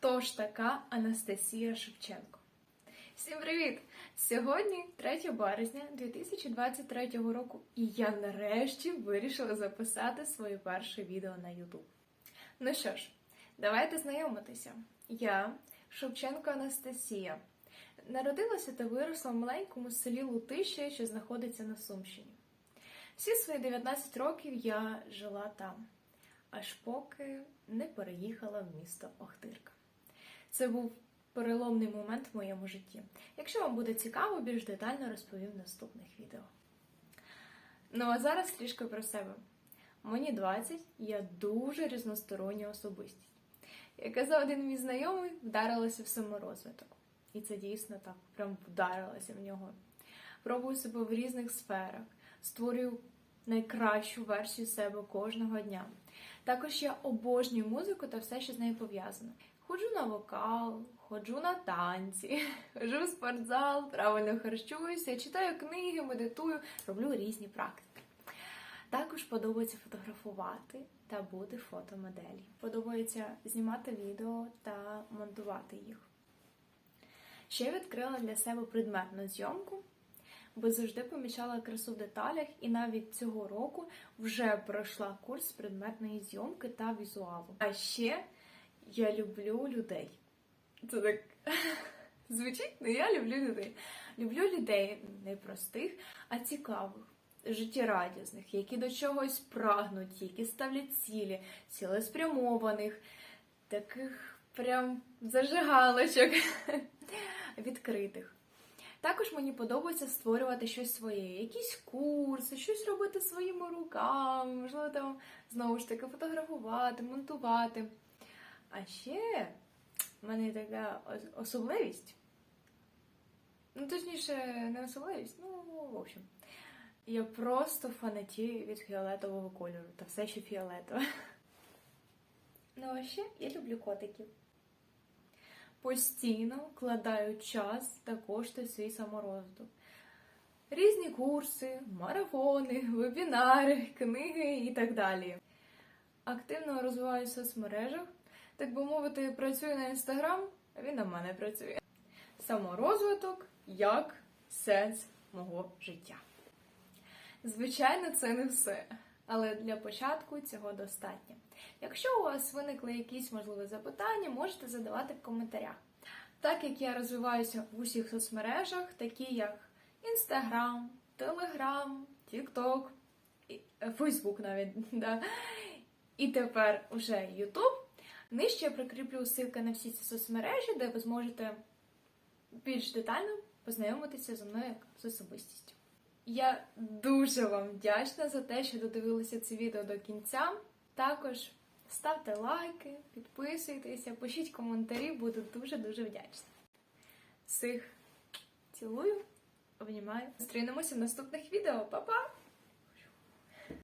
Хто ж така Анастасія Шевченко? Всім привіт! Сьогодні 3 березня 2023 року, і я нарешті вирішила записати своє перше відео на YouTube. Ну що ж, давайте знайомитися. Я Шевченко Анастасія. Народилася та виросла в маленькому селі Лутище, що знаходиться на Сумщині. Всі свої 19 років я жила там, аж поки не переїхала в місто Охтирка. Це був переломний момент в моєму житті. Якщо вам буде цікаво, більш детально розповім в наступних відео. Ну а зараз трішки про себе. Мені 20, я дуже різностороння особистість. Як казав один мій знайомий, вдарилася в саморозвиток. І це дійсно так, прям вдарилася в нього. Пробую себе в різних сферах, створюю найкращу версію себе кожного дня. Також я обожнюю музику та все, що з нею пов'язано. Ходжу на вокал, ходжу на танці, ходжу в спортзал, правильно харчуюся, читаю книги, медитую, роблю різні практики. Також подобається фотографувати та бути фотомоделі. Подобається знімати відео та монтувати їх. Ще відкрила для себе предметну зйомку, бо завжди помічала красу в деталях, і навіть цього року вже пройшла курс предметної зйомки та візуалу. А ще я люблю людей. Це так звучить, але я люблю людей. Люблю людей не простих, а цікавих, життєрадісних, які до чогось прагнуть, які ставлять цілі, цілеспрямованих, таких прям зажигалочок відкритих. Також мені подобається створювати щось своє, якісь курси, щось робити своїми руками, можливо, там знову ж таки фотографувати, монтувати. А ще в мене така особливість. Ну, точніше, не особливість, ну, в общем. Я просто фанатію від фіолетового кольору та все, що фіолетове. Ну, а ще я люблю котиків. Постійно вкладаю час та кошти свій саморозвиток. Різні курси, марафони, вебінари, книги і так далі. Активно розвиваюся в соцмережах, так би мовити, працюю на інстаграм, він на мене працює. Саморозвиток як сенс мого життя. Звичайно, це не все, але для початку цього достатньо. Якщо у вас виникли якісь можливі запитання, можете задавати в коментарях. Так як я розвиваюся в усіх соцмережах, такі як Instagram, Telegram, е, Facebook навіть, да. і тепер уже YouTube, нижче я прикріплю ссылки на всі ці соцмережі, де ви зможете більш детально познайомитися зі мною як з особистістю. Я дуже вам вдячна за те, що додивилися це відео до кінця. Також ставте лайки, підписуйтеся, пишіть коментарі, буду дуже-дуже вдячна. Всіх цілую, обнімаю. Зустрінемося в наступних відео. Па-па!